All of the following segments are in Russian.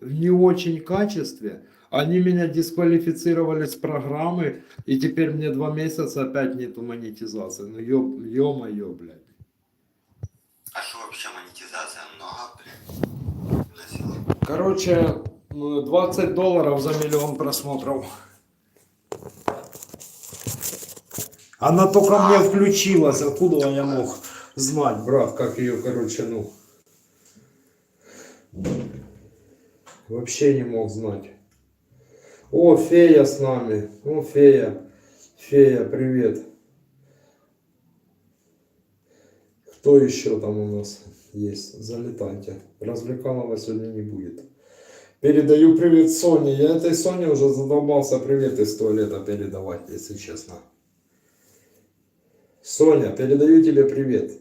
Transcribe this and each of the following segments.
в не очень качестве. Они меня дисквалифицировали с программы, и теперь мне два месяца опять нету монетизации. Ну ё- ё-моё, блядь. А что вообще монетизация много, блин? Носила. Короче, ну, 20 долларов за миллион просмотров. Она только мне включилась, откуда я мог знать, брат, как ее, короче, ну... Вообще не мог знать. О, фея с нами. О, фея. Фея, привет. Кто еще там у нас есть? Залетайте. Развлекалова сегодня не будет. Передаю привет Соне. Я этой Соне уже задолбался привет из туалета передавать, если честно. Соня, передаю тебе привет.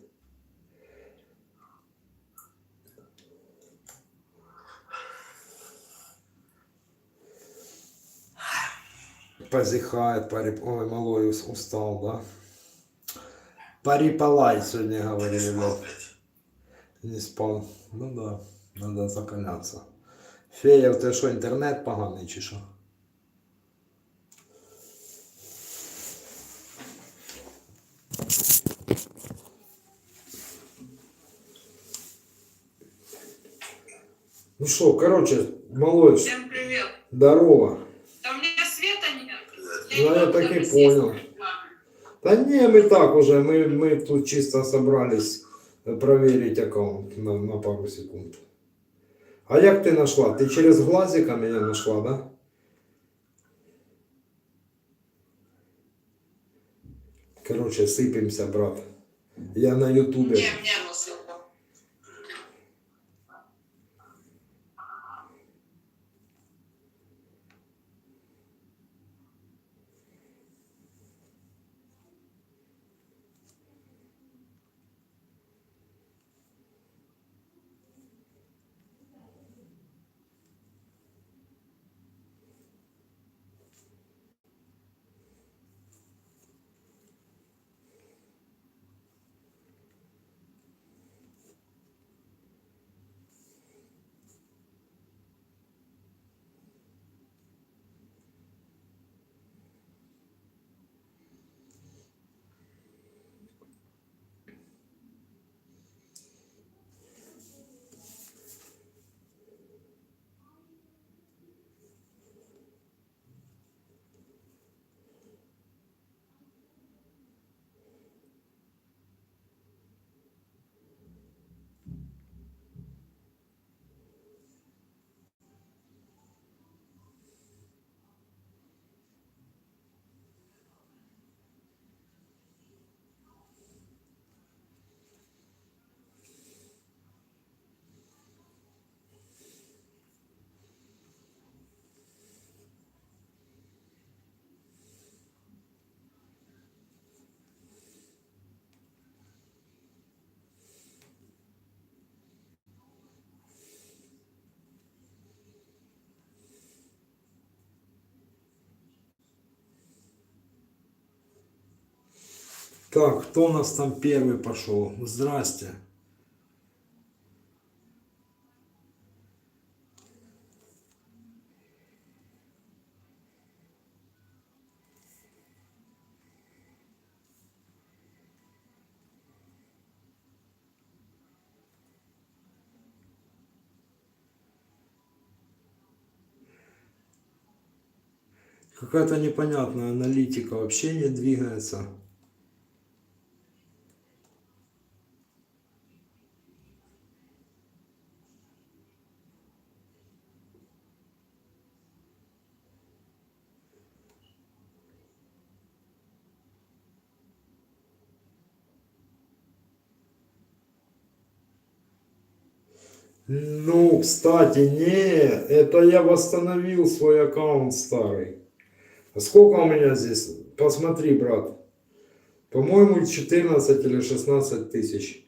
Позихает, пари... Ой, малой ус- устал, да? Парипалай сегодня говорили, блядь. Не спал. Ну да, надо закаляться. Фея, у тебе що, інтернет поганий чи що? Ну що, короче, малой, Всем привет. здорово. Да у меня света нет. Привет. Ну, я не так и понял. Да не, мы так уже, мы, мы тут чисто собрались проверить аккаунт на, на пару секунд. А як ты нашла? Ты через глазика меня нашла, да? Короче, сыпемся, брат. Я на ютубе. Не, мне оно Так, кто у нас там первый пошел? Здрасте. Какая-то непонятная аналитика вообще не двигается. Ну, кстати, не, это я восстановил свой аккаунт старый. А Сколько у меня здесь? Посмотри, брат. По-моему, 14 или 16 тысяч.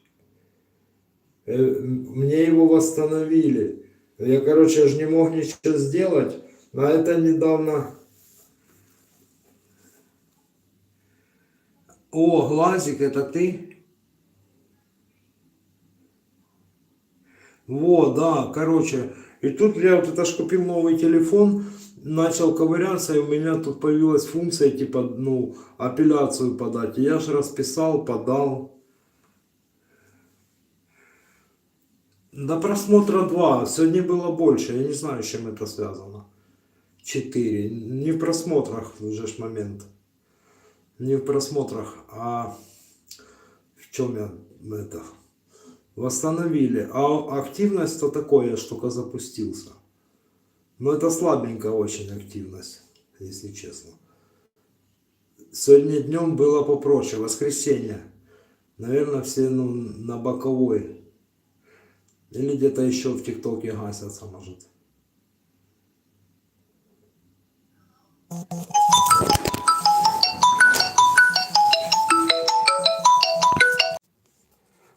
Э, Мне его восстановили. Я, короче, же не мог ничего сделать. А это недавно... О, Глазик, это ты? Вот, да, короче, И тут я вот это ж купил новый телефон, начал ковыряться, и у меня тут появилась функция, типа, ну, апелляцию подать. И я же расписал, подал. До просмотра 2. Сегодня было больше. Я не знаю, с чем это связано. 4. Не в просмотрах уже ж момент. Не в просмотрах, а в чем я это восстановили. А активность то такое, ж только запустился. Но это слабенькая очень активность, если честно. Сегодня днем было попроще, воскресенье. Наверное, все ну, на боковой. Или где-то еще в ТикТоке гасятся, может.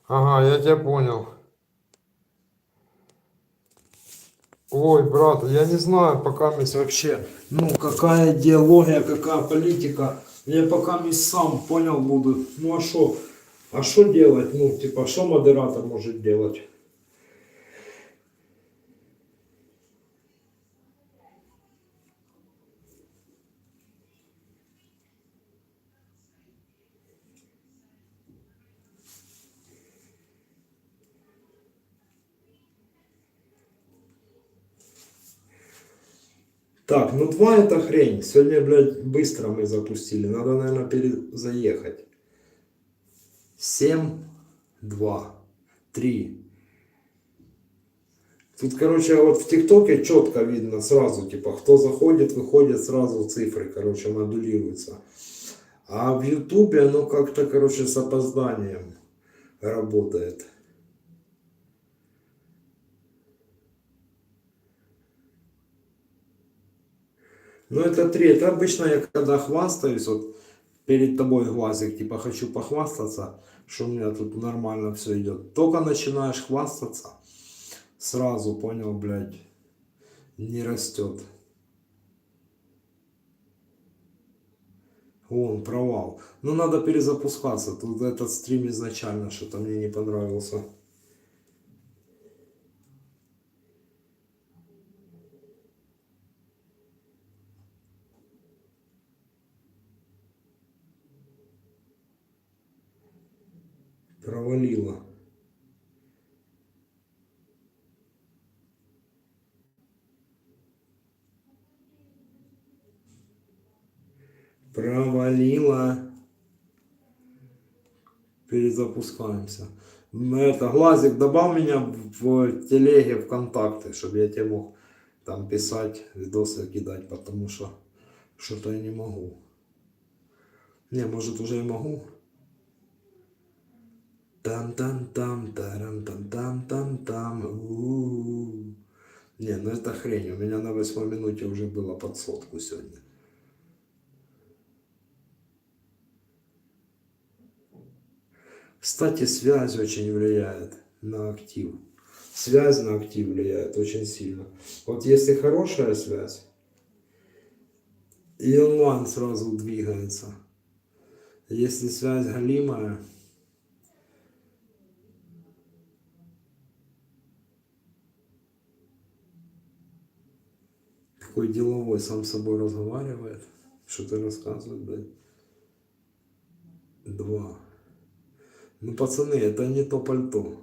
Ага, я тебя понял. Ой, брат, я не знаю пока есть вообще, ну, какая идеология, какая политика. Я пока не сам понял буду. Ну, а что? А что делать? Ну, типа, что модератор может делать? Так, ну два это хрень. Сегодня, блядь, быстро мы запустили. Надо, наверное, перезаехать. 7, 2, 3. Тут, короче, вот в ТикТоке четко видно сразу, типа, кто заходит, выходит, сразу цифры, короче, модулируются. А в Ютубе оно как-то, короче, с опозданием работает. Ну, это три. Это обычно я когда хвастаюсь, вот перед тобой глазик, типа хочу похвастаться, что у меня тут нормально все идет. Только начинаешь хвастаться, сразу понял, блядь, не растет. Вон, провал. Ну, надо перезапускаться. Тут этот стрим изначально что-то мне не понравился. Провалило. Провалило. Перезапускаемся. Это, глазик, добавь меня в телеге ВКонтакте, чтобы я тебе мог там писать, видосы кидать, потому что что-то я не могу. Не, может уже и могу. Там-там-там, тарам-там-там-там-там. У-у-у. Не, ну это хрень. У меня на восьмой минуте уже было под сотку сегодня. Кстати, связь очень влияет на актив. Связь на актив влияет очень сильно. Вот если хорошая связь, и онлайн сразу двигается. Если связь галимая, такой деловой сам с собой разговаривает, что-то рассказывает, блядь. Два. Ну, пацаны, это не то пальто.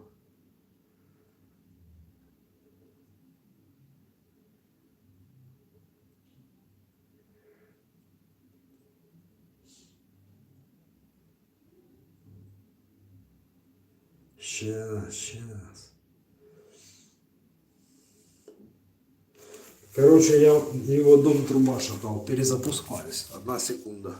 Сейчас, сейчас. Короче, я его дом труба шатал. Перезапускаюсь. Одна секунда.